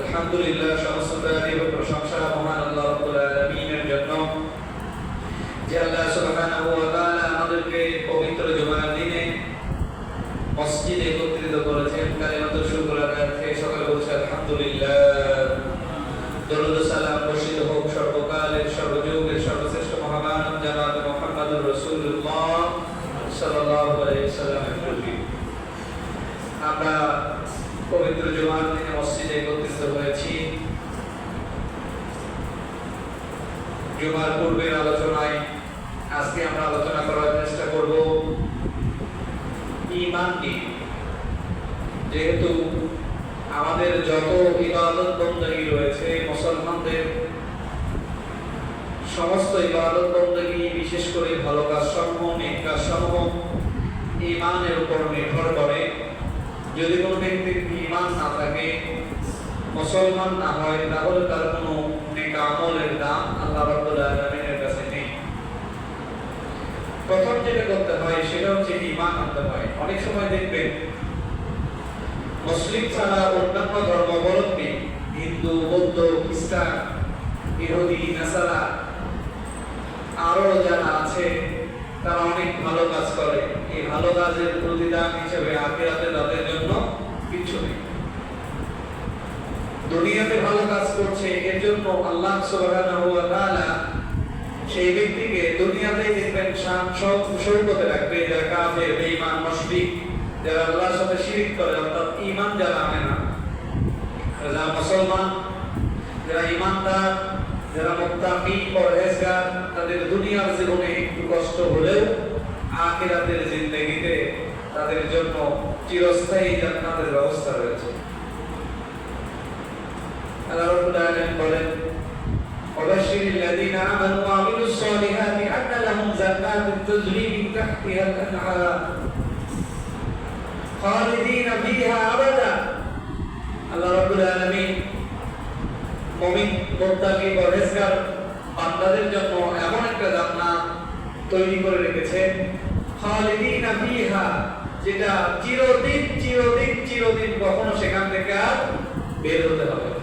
الحمد لله شخص بادئ ঈমান নিয়ে যেহেতু আমাদের যত ইবাদত বন্দী রয়েছে, মুসলমানদের সমস্ত ইবাদত বন্দী বিশেষ করে ভালো কাজ সমূহ নেক কাজ সমূহ ইমানের উপর নির্ভর করে। যদি কোনো ব্যক্তির ইমান না থাকে, মুসলমান না হয়, তাহলে তার কোনো নেক আমলের দাম আল্লাহ রাব্বুল নেই প্রথম যেটা করতে হয়, সেটা হচ্ছে ইমান আনতে হয়। অনেক সময় দেখবেন, মুসলিম ছাড়া অন্যান্য ধর্মাবলম্বী, হিন্দু, বৌদ্ধ, খ্রিস্টান, ইহুদি, নাসারা, আরও যারা আছে, তারা অনেক ভালো কাজ করে। এই ভালো কাজের প্রতিদান হিসেবে আখিরাতে তাদের জন্য কিছু নেই। দুনিয়াতে ভালো কাজ করছে, এর জন্য আল্লাহ সুবহানাহু ওয়া তাআলা সেই ব্যক্তিকে দুনিয়াতেই দেখবেন সৌকতে রাখবে, যারা কাফের, বেঈমান, মুশরিক, যারা আল্লাহর সাথে শিরিক করে, অর্থাৎ ঈমান যারা আনে না, যারা মুসলমান, যারা ঈমানদার, যারা মুত্তাকি, পরহেজগার, তাদের দুনিয়ার জীবনে একটু কষ্ট হলেও আখিরাতের জিন্দেগিতে তাদের জন্য চিরস্থায়ী জান্নাতের ব্যবস্থা রয়েছে। আল্লাহ রাব্বুল আলামিন বলেন وبشر الذين آمنوا وعملوا الصالحات أن لهم جنات تجري من تحتها الأنهار خالدين فيها أبدا আল্লাহ রাব্বুল আলামিন মুমিন মুত্তাকি পরহেজগার বান্দাদের জন্য এমন একটা জান্নাত তৈরি করে রেখেছেন খালিদিনা ফিহা যেটা চিরদিন চিরদিন চিরদিন কখনো সেখান থেকে আর বের হতে হবে না।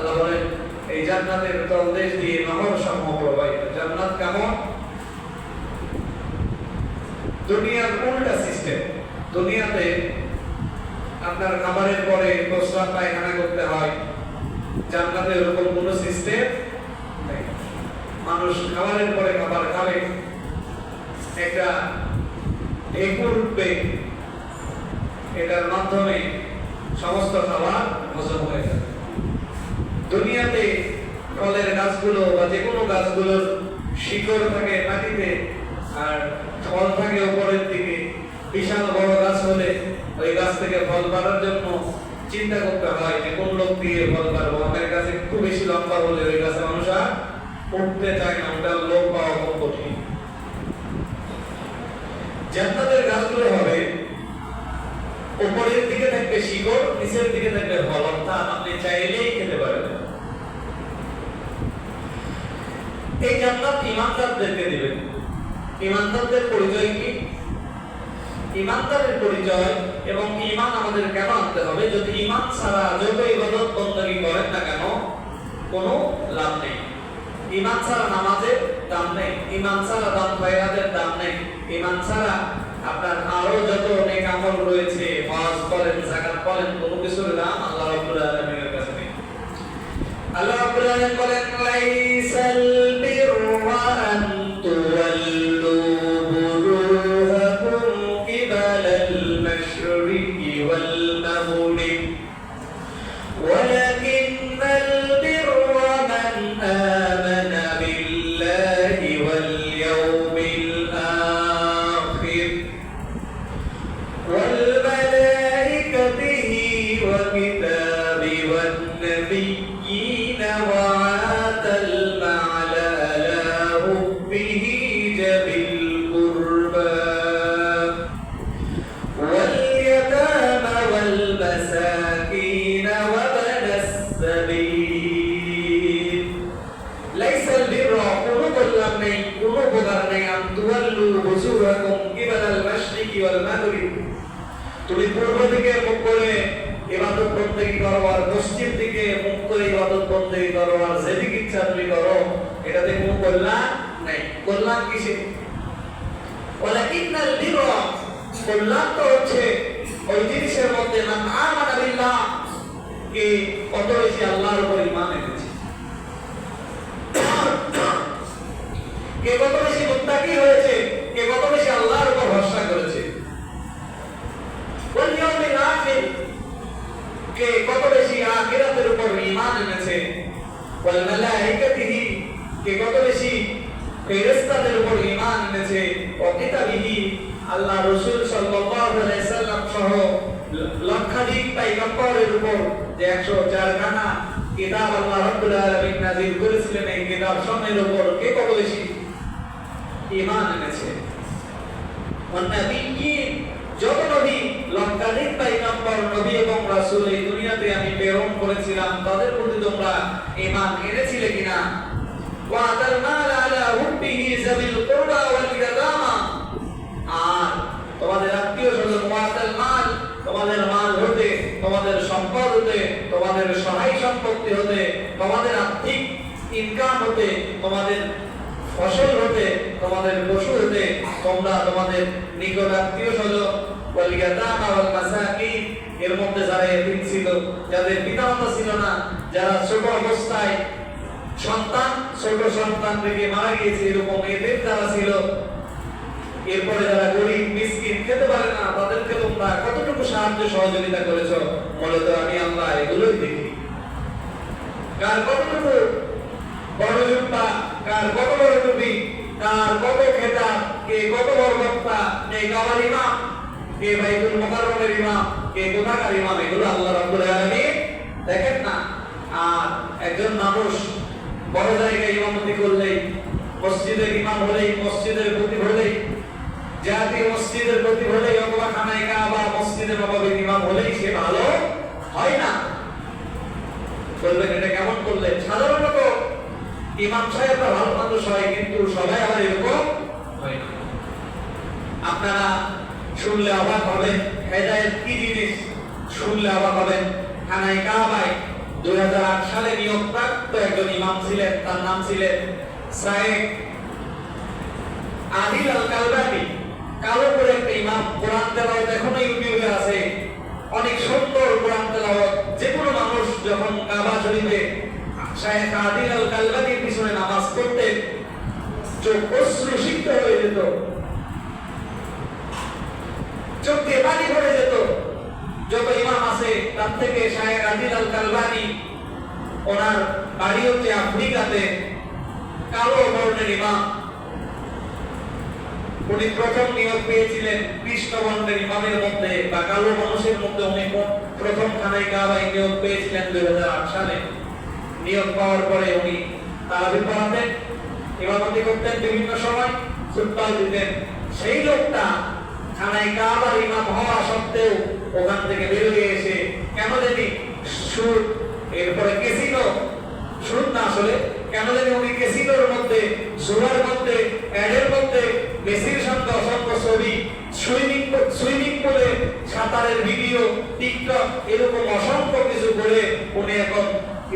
আল্লাহ বলেন, এই জান্নাতের দিয়ে নহর সমূহ প্রবাহিত জান্নাত কেমন? দুনিয়ার উল্টা সিস্টেম দুনিয়াতে আপনার খাবারের পরে প্রস্রাব, পায়খানা করতে হয়। জান্নাতে কোনো সিস্টেম মানুষ খাবারের পরে খাবার খাবে। একটা উঠবে এটার মাধ্যমে সমস্ত খাবার হজম হয়ে যাবে। দুনিয়াতে ফলের গাছগুলো বা যে কোনো গাছগুলোর শিকড় থাকে মাটিতে, আর ফল থাকে উপরের দিকে, বিশাল বড় গাছ হলে ওই গাছ থেকে ফল পাড়ার জন্য চিন্তা করতে হয় যে কোন লোক দিয়ে ফল পারব? আমার কাছে খুব বেশি লম্বা হলে ওই গাছে মানুষ আর উঠতে চায় না ওটা লোক পাওয়া খুব কঠিন। জান্নাতের গাছগুলো হবে উপরের দিকে থাকবে শিকড়, নিচের দিকে থাকবে ফল, অর্থাৎ আপনি চাইলেই খেতে পারবেন। এই জান্নাত ইমানদারদেরকে দিবেন ইমানদারদের পরিচয় কি? ইমানদারের পরিচয় এবং ইমান আমাদের কেন আনতে হবে? যদি ইমান ছাড়া যত ইবাদত বন্দী করেন না কেন, কোনো লাভ নেই। ইমান ছাড়া নামাজের দাম নেই। ইমান ছাড়া দাম খয়রাতের দাম নেই। ইমান ছাড়া আপনার আরও যত নেক আমল রয়েছে, হজ করেন, যাকাত করেন, কোনো কিছুর দাম আল্লাহ রাব্বুল আলামিনের কাছে নেই। আল্লাহ রাব্বুল আলামিন বলেন, লাইসাল ইবাদত বন্দেগী করো আর মসজিদ থেকে মুখ করে ইবাদত বন্দেগী করো আর যেদিকে ইচ্ছা তুমি করো কল্যাণ নেই। কল্যাণ কিসে? কল্যাণ তো হচ্ছে ওই জিনিসের মধ্যে না আমানা বিল্লাহ কে কত বেশি আল্লাহর উপর এনেছে কে কত বেশি মুত্তাকি হয়েছে কে কত বেশি আল্লাহর উপর ভরসা করেছে ওয়াল ইয়াউমিল আখির কে কত বেশি আখিরাতের উপর ঈমান এনেছে ওয়াল মালাইকাতিহি কে কত বেশি ফেরেশতাদের উপর ঈমান এনেছে ও কিতাবিহি আল্লাহ রাসূল সাল্লাল্লাহু আলাইহি সাল্লাম সহ লক্ষাধিক পয়গম্বরের উপর যে 104 খানা কিতাব আল্লাহ রাব্বুল আলামিন নাযিল করেছিলেন এই কিতাব সমূহের উপর কে কত বেশি ঈমান এনেছে অন্নাবিয়িন যত নবী লক্ষাধিক নবী এবং রাসূল এই দুনিয়াতে আমি প্রেরণ করেছিলাম। তাদের প্রতি তোমরা ঈমান এনেছিলে কিনা? ওয়া আলা হুব্বিহি যাবিল কুরবা ওয়াল ইয়াতামা। আর তোমাদের আত্মীয় স্বজন, ওয়া মাল, তোমাদের মাল হতে, তোমাদের সম্পদ হতে, তোমাদের সহায় সম্পত্তি হতে, তোমাদের আর্থিক ইনকাম হতে, তোমাদের ফসল হতে, তোমাদের পশু হতে, তোমরা তোমাদের নিকট আত্মীয় স্বজন ইয়াতামা ওয়াল এর মধ্যে যারা এতিম ছিল, যাদের পিতামাতা ছিল না, যারা ছোট অবস্থায় সন্তান, ছোট সন্তান থেকে মারা গিয়েছে, এরকম এদের যারা ছিল, এরপরে যারা গরিব, মিসকিন, খেতে পারে না, তাদেরকে তোমরা কতটুকু সাহায্য সহযোগিতা করেছ মূলত আমি আল্লাহ এগুলোই দেখি। কার কতটুকু বড় জুব্বা, কার কত বড় টুপি, কার কত খেতা কে কত বড় বক্তা, কে কাবার ইমাম কে বাইতুল মুকাররমের ইমাম, কে কোথাকার ইমাম, এগুলো আল্লাহ রাব্বুল আলামিন দেখেন না। আর একজন মানুষ বড় জায়গায় ইমামতি করলেই, মসজিদের ইমাম হলেই, মসজিদের প্রতি হলেই জাতীয় মসজিদের প্রতি হলেই অথবা খানায় কাবা মসজিদের নবাবের ইমাম হলেই সে ভালো হয় না। বলবেন, এটা কেমন করলেন? সাধারণত ইমাম সাহেবরা ভালো মানুষ হয়, কিন্তু সবাই আবার এরকম হয় না। আপনারা শুনলে অবাক হবেন হেদায়েত কি জিনিস? শুনলে অবাক হবেন খানায় কাবায় দুই হাজার আট সালে নিয়োগপ্রাপ্ত একজন ইমাম ছিলেন, তার নাম ছিলেন সায়েক আদিল আল কালো করে একটা ইমাম, কোরআন তেলাওয়াত এখনও ইউটিউবে আছে। অনেক সুন্দর কোরআন তেলাওয়াত। যে কোনো মানুষ যখন কাবা শরীফে শায়েখ আদিল আল পিছনে নামাজ পড়তেন, চোখ অশ্রু সিক্ত হয়ে যেত। চোখ দিয়ে পানি ভরে যেত। যত ইমাম আছে, তার থেকে শায়েখ আদিল আল কালবানি ওনার বাড়ি হচ্ছে আফ্রিকাতে, কালো বর্ণের ইমাম। উনি প্রথম নিয়োগ পেয়েছিলেন কৃষ্ণ বর্ণের ইমামের মধ্যে বা কালো মানুষের মধ্যে উনি প্রথম খানায় কাবায় নিয়োগ পেয়েছিলেন দুই হাজার আট সালে। নিয়োগ পাওয়ার পরে উনি তারাবি পড়াতেন ইমামতি করতেন বিভিন্ন সময় ফুটবল দিতেন। সেই লোকটা খানায় কাবার ইমাম হওয়া সত্ত্বেও ওখান থেকে বেরিয়ে এসে কেন জানি সুর, এরপরে কেসিনো শুনুন না আসলে, কেন জানি উনি কেসিনোর মধ্যে সুরার মধ্যে অ্যাডের মধ্যে মেসির সঙ্গে অসংখ্য ছবি, সুইমিং সুইমিং করে সাঁতারের ভিডিও, টিকটক, এরকম অসংখ্য কিছু করে উনি এখন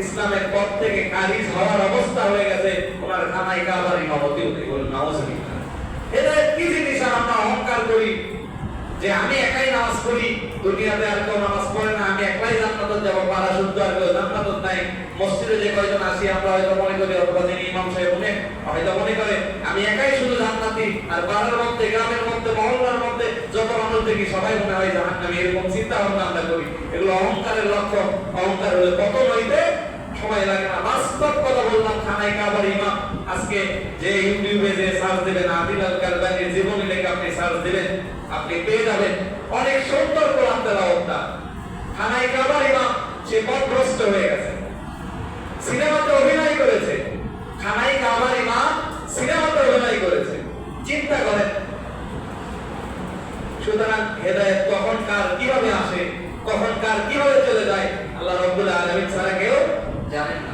ইসলামের পথ থেকে খারিজ হওয়ার অবস্থা হয়ে গেছে ওনার খানায় কাবার ইমামতি উনি বলুন নামাজ এটা কি জিনিস আমরা অহংকার করি? যে আমি একাই নামাজ পড়ি, দুনিয়াতে আর কেউ নামাজ পড়ে না, আমি একলাই জান্নাতে যাব পারা শুদ্ধ আর কেউ জান্নাত নাই। মসজিদে যে কয়জন আসি আমরা হয়তো মনে করি অথবা যিনি ইমাম সাহেব উনি, হয়তো মনে করে, আমি একাই শুধু জান্নাতি, আর পাড়ার মধ্যে, গ্রামের মধ্যে, মহল্লার মধ্যে, যত মানুষ দেখি, সবাই মনে হয় জাহান্নামী, এরকম চিন্তা ভাবনা আমরা করি। এগুলো অহংকারের লক্ষণ, অহংকার হলে কত হইতে সময় লাগে না। বাস্তব কথা বললাম খানায় কাবার ইমাম আজকে যে ইউটিউবে যে সার্চ দিবেন আদিল আল কারবানির জীবনী লেখা আপনি সার্চ দিবেন, আপনি পেয়ে যাবেন অনেক সুন্দর কোরআন তেলাওয়াতটা খানায় কাবার ইমাম সে পথভ্রষ্ট হয়ে গেছে। সিনেমাতে অভিনয় করেছে। খানায় কাবার ইমাম সিনেমাতে অভিনয় করেছে। চিন্তা করেন। সুতরাং হেদায়েত কখন কার কীভাবে আসে, কখন কার কীভাবে চলে যায়, আল্লাহ রাব্বুল আলামিন ছাড়া কেউ জানেন না।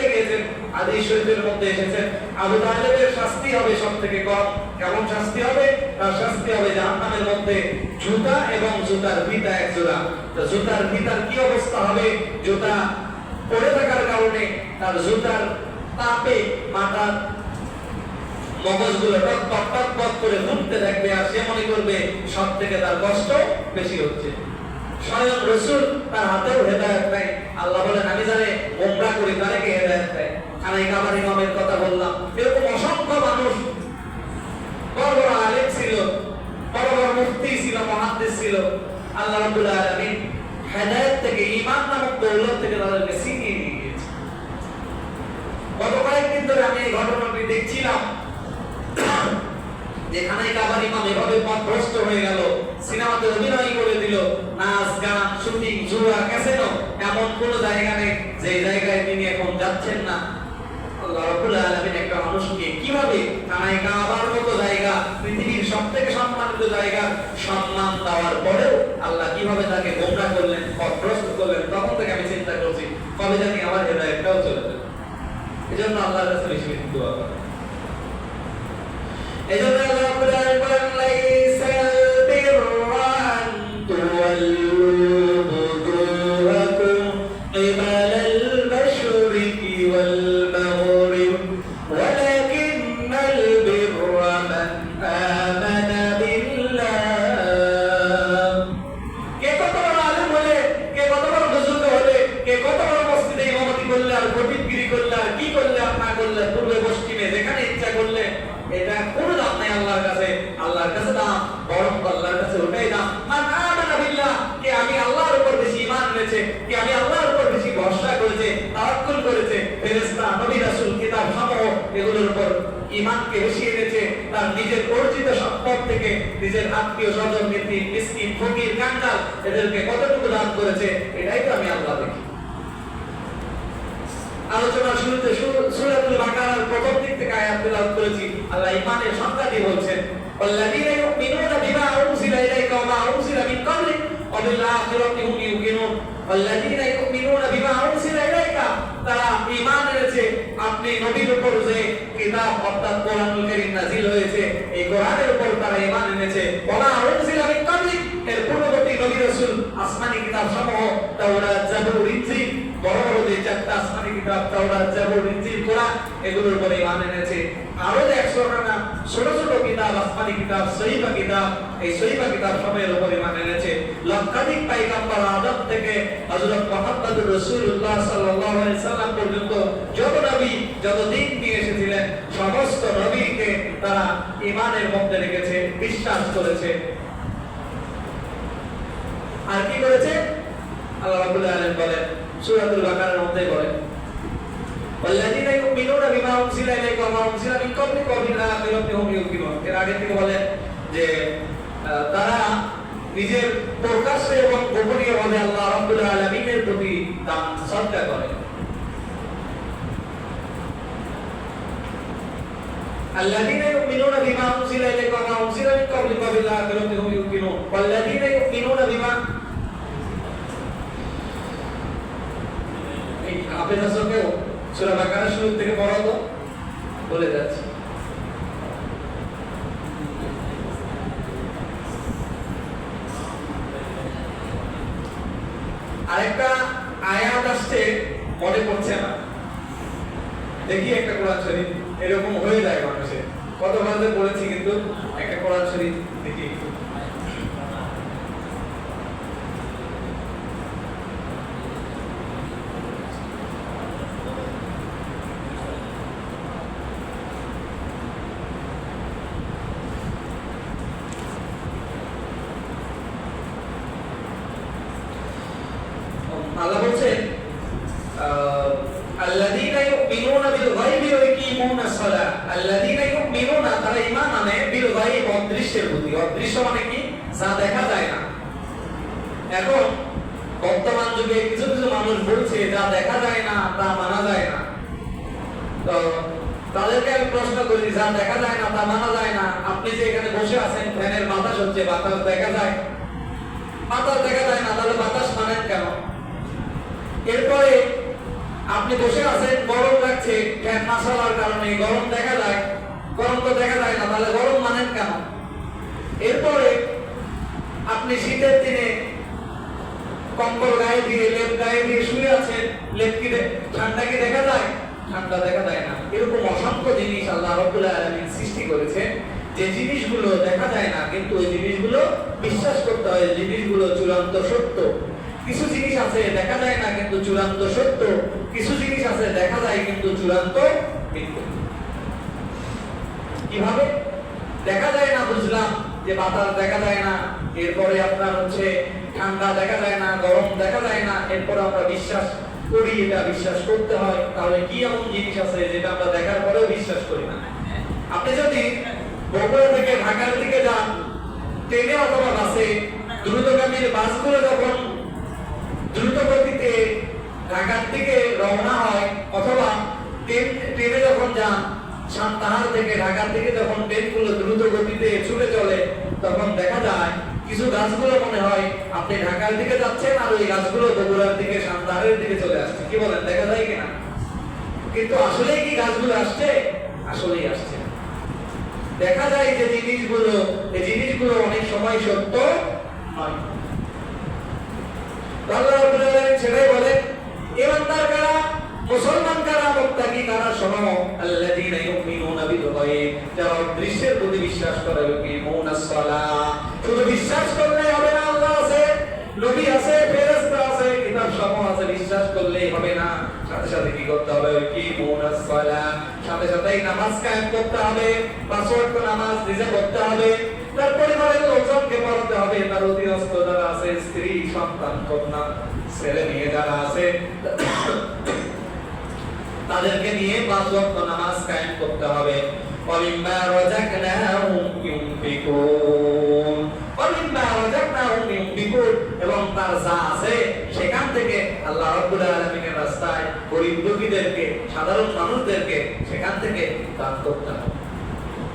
আদি শরীফের মধ্যে এসেছেন আবু তালেবের শাস্তি হবে সব থেকে কম। কেমন শাস্তি হবে? তার শাস্তি হবে জাহান্নামের মধ্যে জুতা এবং জুতার এক জোড়া। তো জুতার কি অবস্থা হবে? জুতা পড়ে থাকার কারণে তার জুতার তাপে মাথার মগজগুলো টক টক টক টক করে ঘুরতে থাকবে আর সে মনে করবে সব থেকে তার কষ্ট বেশি হচ্ছে। স্বয়ং রসুল তার হাতেও হেদায়ত নাই। আল্লাহ বলেন, আমি জানে গোমরা করি তাদেরকে হেদায়ত দেয় আমি কামার ইমামের কথা বললাম। এরকম অসংখ্য মানুষ, বড় বড় আলেম ছিল, বড় বড় মুফতি ছিল, মহাদ্দেশ ছিল। আল্লাহ রাব্বুল আলামিন হেদায়েত থেকে ঈমান নামক দৌলত থেকে তাদেরকে ছিনিয়ে নিয়ে গিয়েছে। গত কয়েকদিন ধরে আমি এই ঘটনাটি দেখছিলাম, যেখানে কাবার ইমাম এভাবে পথভ্রষ্ট হয়ে গেল, সিনেমাতে অভিনয় করে দিল, নাচ, গান, শুটিং, জুয়া ক্যাসিনো এমন কোন জায়গা নেই, যে জায়গায় তিনি এখন যাচ্ছেন না। আল্লাহ আল্লাহ কীভাবে তাকে তখন আমি চিন্তা করছি, কবে জানি আমার হেদায়েতটাও চলে যাবে। এজন্য আল্লাহর কাছে বেশি বেশি দোয়া করা। এজন্য আল্লাহ রাব্বুল আলামিন বলেন আত্মীয় স্বজন, নেত্রী, মিসকিন, ফকির কাঙ্গাল এদেরকে কতটুকু দান করেছে, এটাই তো আমি আল্লাহ দেখি। আলোচনা শুরুতে সুরাতুল বাকারার প্রথম দিক থেকে আয়াত তেলাওয়াত করেছি। আল্লাহ ইমানের সংজ্ঞা দিয়ে বলছেন আল্লাযীনা ইউমিনুনা বিমা উনজিলা ইলাইকা ওয়া মা উনজিলা মিন ক্বাবলিক ওয়া বিল আখিরাতি হুম ইউকিনুন। আল্লাযীনা ইউমিনুনা বিমা উনজিলা ইলাইকা, তারা ইমানের আপনি নবীর উপর যে কিতাব অর্থাৎ কোরআনুল কারীম নাযিল হয়েছে, এই কোরআনের উপর তারা ঈমান এনেছে। ওমা উনজিলা মিন কাবলিক এর পূর্ববর্তী নবী রাসূল আসমানি কিতাব সমূহ তাওরাত, জাবুর, ইনজিল সমস্ত নবীকে তারা ঈমানের মধ্যে রেখেছে বিশ্বাস করেছে। আর কি করেছে? আল্লাহ বলেন সূরাতুল বাকারার মধ্যে বলেন والذين يؤمنون بما أنزل إليك وما أنزل من قبلك وبالآخرة هم يوقنون এর আগে থেকে বলেন যে আহ, তারা নিজের প্রকাশ্যে এবং গোপনীয় ভাবে আল্লাহ রাব্বুল আলামিনের প্রতি দান শ্রদ্ধা করে الذين يؤمنون بما أنزل إليك وما أنزل من قبلك وبالآخرة هم يوقنون والذين يؤمنون بما হাফেজ কেউ সুরা বাকারা শুরু থেকে পড়ো তো বলে যাচ্ছে। আরেকটা আয়াত আসছে, মনে পড়ছে না দেখি একটা কোরআন শরীফ এরকম হয়ে যায় মানুষের কত ভাবে পড়েছি কিন্তু একটা কোরআন শরীফ দেখি একটু আল্লাহ বলছেন আল্লাযীনা ইউমিনুনা বিল গায়বি ওয়া ইয়াকিমুনা সালাহ। আল্লাযীনা ইউমিনুনা, তারা ঈমান আনে বিল গায়ব অদৃশ্যের প্রতি। অদৃশ্য মানে কি? যা দেখা যায় না। এখন, বর্তমান যুগে কিছু কিছু মানুষ বলছে, যা দেখা যায় না, তা মানা যায় না। তো, তাদেরকে আমি প্রশ্ন করি, যা দেখা যায় না, তা মানা যায় না। আপনি যে এখানে বসে আছেন, ফ্যানের বাতাস হচ্ছে, বাতাস দেখা যায়? বাতাস দেখা যায় না, তাহলে বাতাস মানেন কেন? এরপরে আপনি বসে আছেন, গরম লাগছে ফ্যান না চলার কারণে গরম দেখা যায়, গরম তো দেখা যায় না, তাহলে গরম মানেন কেন? এরপরে আপনি শীতের দিনে কম্বল গায়ে দিয়ে, লেপ গায়ে দিয়ে শুয়ে আছেন, লেপ কি ঠান্ডা কি দেখা যায়? ঠান্ডা দেখা যায় না। এরকম অসংখ্য জিনিস আল্লাহ রাব্বুল আলামিন সৃষ্টি করেছে যে জিনিসগুলো দেখা যায় না, কিন্তু ওই জিনিসগুলো বিশ্বাস করতে হয়, জিনিসগুলো চূড়ান্ত সত্য। কিছু জিনিস আছে, দেখা যায় না কিন্তু চূড়ান্ত সত্য। কিছু জিনিস আছে, দেখা যায় কিন্তু চূড়ান্ত কীভাবে? দেখা যায় না, বুঝলাম যে বাতাস দেখা যায় না, এরপরে আপনার হচ্ছে ঠান্ডা দেখা যায় না, গরম দেখা যায় না, এরপরে আমরা বিশ্বাস করি, এটা বিশ্বাস করতে হয়। তাহলে কি এমন জিনিস আছে যেটা আমরা দেখার পরেও বিশ্বাস করি না? আপনি যদি বগুড়া থেকে ঢাকার দিকে যান, ট্রেনে অথবা বাসে, দ্রুতগামীর বাসগুলো যখন দ্রুত গতিতে ঢাকার দিকে রওনা হয়, অথবা ট্রেন, ট্রেনে যখন যান, সান্তাহার থেকে ঢাকার দিকে যখন ট্রেনগুলো দ্রুত গতিতে ছুটে চলে, তখন দেখা যায় কিছু গাছগুলো মনে হয় আপনি ঢাকার দিকে যাচ্ছেন আর ওই গাছগুলো বগুড়ার দিকে, সান্তাহারের দিকে চলে আসছে। কি বলেন, দেখা যায় কিনা? কিন্তু আসলেই কি গাছগুলো আসছে? আসলেই আসছে দেখা যায় যে জিনিসগুলো এই জিনিসগুলো অনেক সময় সত্য হয় আল্লাহ রাব্বুল আলামিন সেটাই বলেন ইমানদার কারা মুসলমান কারা মুত্তাকি কারা শোনো? আল্লাযীনা ইউমিনুনা বিল গায়ব যারা দৃশ্যের প্রতি বিশ্বাস করে ইউকিমুনাস সালাহ। শুধু বিশ্বাস করলে হবে না, আল্লাহ আছে। নবী আছে, ফেরেশতা আছে, কিতাব সমূহ আছে, বিশ্বাস করলেই হবে না। সাথে সাথে কি করতে হবে? ইউকিমুনাস সালাহ। সাথে সাথেই নামাজ কায়েম করতে হবে, পাঁচ ওয়াক্ত নামাজ নিজে পড়তে হবে। তার পরিবারের লোকজনকে পড়াতে হবে। তার অধীনস্থ যারা আছে, স্ত্রী, সন্তান, কন্যা, ছেলে, মেয়ে যারা আছে তাদেরকে নিয়ে পাঁচ ওয়াক্ত নামাজ কায়েম করতে হবে। এবং তার যা আছে সেখান থেকে আল্লাহ রাব্বুল আলামিনের রাস্তায় গরিব দুঃখীদেরকে, সাধারণ মানুষদেরকে সেখান থেকে দান করতে হবে।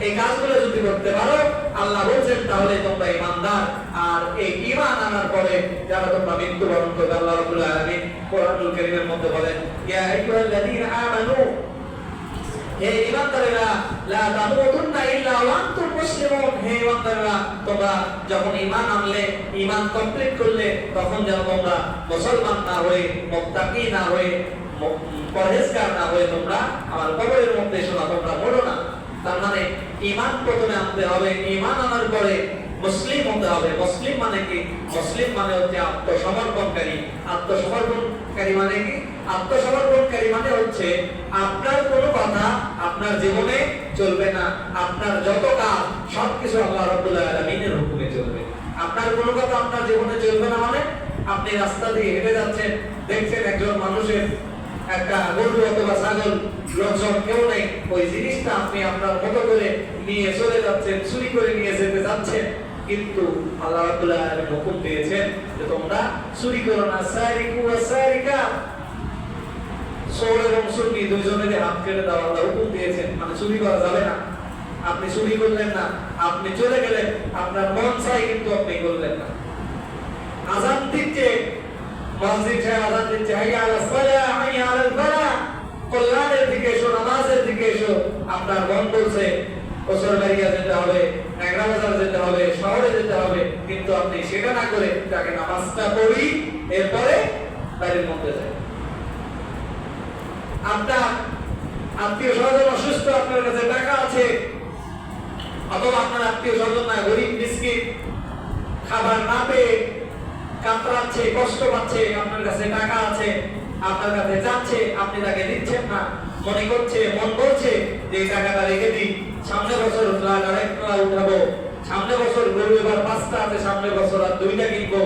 এই কাজগুলো যদি করতে পারো, আল্লাহ বলছেন, তাহলে তোমরা ইমানদার আর এই ঈমান আনার পরে যারা তোমরা মৃত্যুবরণ করবে, আল্লাহ রাব্বুল আলামিন কোরআনুল কারীমের মধ্যে বলেন আমানু, হে ঈমানদারেরা, লা তামুতুন্না ইল্লা ওয়া আনতুম মুসলিমুন। হে ঈমানদারেরা, তোমরা যখন ঈমান আনলে, ঈমান কমপ্লিট করলে, তখন যেন তোমরা মুসলমান না হয়ে, মুত্তাকি না হয়ে পরহেজগার না হয়ে তোমরা আমার কবরের মধ্যে শোনা তোমরা মরো না। তার মানে ঈমান প্রথমে আনতে হবে, ঈমান আনার পরে মুসলিম হতে হবে। মুসলিম মানে কি? মুসলিম মানে হচ্ছে আত্মসমর্পণকারী। আত্মসমর্পণকারী মানে কি? আত্মসমর্পণকারী মানে হচ্ছে আপনার কোনো কথা আপনার জীবনে চলবে না। আপনার যত কাজ, সবকিছু আল্লাহ রাব্বুল আলামিনের হুকুমে চলবে। আপনার কোনো কথা আপনার জীবনে চলবে না মানে আপনি রাস্তা দিয়ে হেঁটে যাচ্ছেন, দেখছেন একজন মানুষের একটা গরু অথবা ছাগল, লোকজন কেউ নেই। ওই জিনিসটা আপনি আপনার মতো করে নিয়ে চলে যাচ্ছেন, চুরি করে নিয়ে যেতে যাচ্ছেন। কিন্তু আল্লাহ হুকুম দিয়েছেন যে তোমরা চুরি করো না। সারিকু সারিকা। এবং হাত কেটে আল্লাহ হুকুম দিয়েছেন। মানে চুরি করা যাবে না। আপনি চুরি করলেন না। আপনি চলে গেলেন। আপনার মন চাই কিন্তু আপনি করলেন না। আজান দিচ্ছে আপনার মন বলছে যেতে হবে ন্যাংরা বাজার যেতে হবে, শহরে যেতে হবে। কিন্তু আপনি সেটা না করে তাকে নামাজটা পড়ি, এরপরে বাড়ির মধ্যে যাই আপনার আত্মীয় স্বজন অসুস্থ, আপনার কাছে টাকা আছে, অথবা আপনার আত্মীয় স্বজন না, গরিব, মিসকিন, খাবার না পেয়ে কাতরাচ্ছে কষ্ট পাচ্ছে, আপনার কাছে টাকা আছে, আপনার কাছে যাচ্ছে, আপনি তাকে দিচ্ছেন না। মনে করছে, মন বলছে যে টাকাটা রেখে দিই। সামনে বছর আরেকটা উঠাবো। সামনে বছর গরু এবার পাঁচটা আছে, সামনে বছর আর দুইটা কিনবো।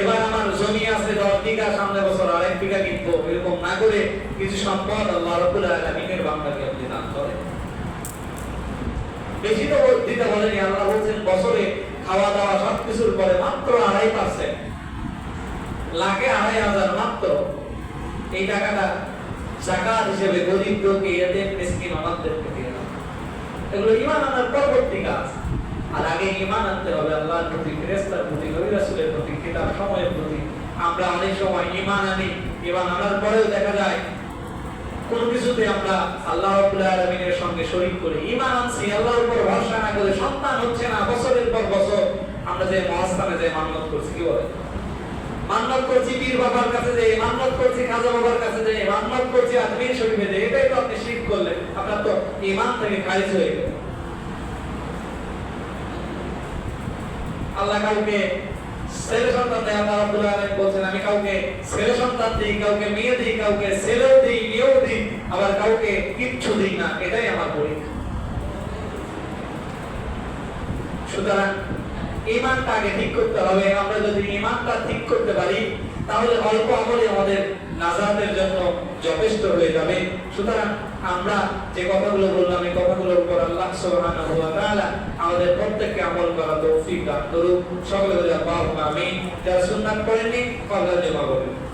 এবার আমার জমি আছে, দশ বিঘা, সামনে বছর আরেক বিঘা কিনবো। এরকম না করে কিছু সম্পদ আল্লাহ রব্বুল আলামিনের বান্দাকে আপনি দান করেন। বেশি তো দিতে বলেনি, আল্লাহ বলছেন বছরে খাওয়া দাওয়া সবকিছুর পরে মাত্র আড়াই পার্সেন্ট লাখে আড়াই হাজার মাত্র। এই টাকাটা জাকাত হিসেবে গরিব দুঃখী এদের, মিসকিন অনাথদেরকে দিয়ে দাও। এগুলো ইমান আনার পরবর্তী কাজ। আর আগে ইমান আনতে হবে আল্লাহর প্রতি ফেরেস্তার প্রতি, নবী রাসূলের প্রতি কিতাব সময়ের প্রতি। আমরা অনেক সময় ইমান আনি ইমান আনার পরেও দেখা যায় কোন কিছুতে আমরা আল্লাহ আলামিনের সঙ্গে শরীক করি ঈমান আনছি, আল্লাহর উপর ভরসা না করে সন্তান হচ্ছে না, বছরের পর বছর আমরা যে মহাস্থানে যে মান্নত করছি, কি বলে মান্নত করছি পীর বাবার কাছে যে মান্নত করছি খাজা বাবার কাছে যে মান্নত করছি আজমির শরীফে যে এটাই তো আপনি শিরক করলেন। আপনার তো ঈমান থেকে খারিজ হয়ে গেল। আল্লাহ কাউকে ছেলে সন্তান দেয় আল্লাহ রাব্বুল আলামিন বলছেন, আমি কাউকে ছেলে সন্তান দিই, কাউকে মেয়ে দিই, কাউকে ছেলেও দিই, মেয়েও দিই, আবার কাউকে কিচ্ছু দিই না, এটাই আমার পরীক্ষা। সুতরাং ইমানটা আগে ঠিক করতে হবে। আমরা যদি ইমানটা ঠিক করতে পারি, তাহলে অল্প আমলে আমাদের নাজাতের জন্য যথেষ্ট হয়ে যাবে। সুতরাং আমরা যে কথাগুলো বললাম, এই কথাগুলোর উপর আল্লাহ সুবহানাহু ওয়া তাআলা আমাদের প্রত্যেককে আমল করা তৌফিক দান করুক। সকলে বলে আমিন। যারা সুন্নাত পড়েননি কবর জমা করবেন